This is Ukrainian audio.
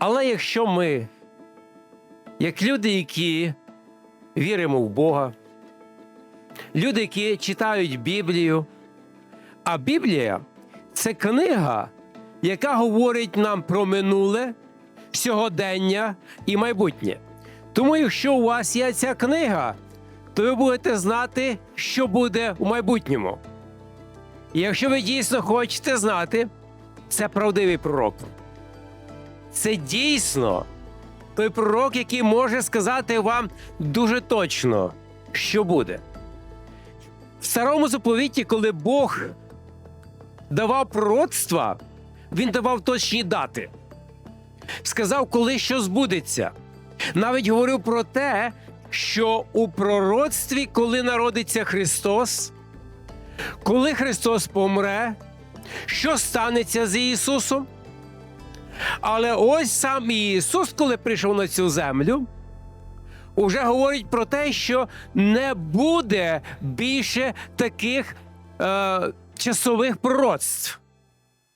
Але якщо ми, як люди, які віримо в Бога, люди, які читають Біблію, а Біблія це книга, яка говорить нам про минуле, сьогодення і майбутнє. Тому, якщо у вас є ця книга, то ви будете знати, що буде у майбутньому. І якщо ви дійсно хочете знати, це правдивий пророк. Це дійсно той пророк, який може сказати вам дуже точно, що буде. В старому заповіті, коли Бог давав пророцтва, він давав точні дати. Сказав, коли що збудеться. Навіть говорив про те, що у пророцтві, коли народиться Христос, коли Христос помре, що станеться з Ісусом? Але ось сам Ісус, коли прийшов на цю землю, уже говорить про те, що не буде більше таких е, часових пророцтв.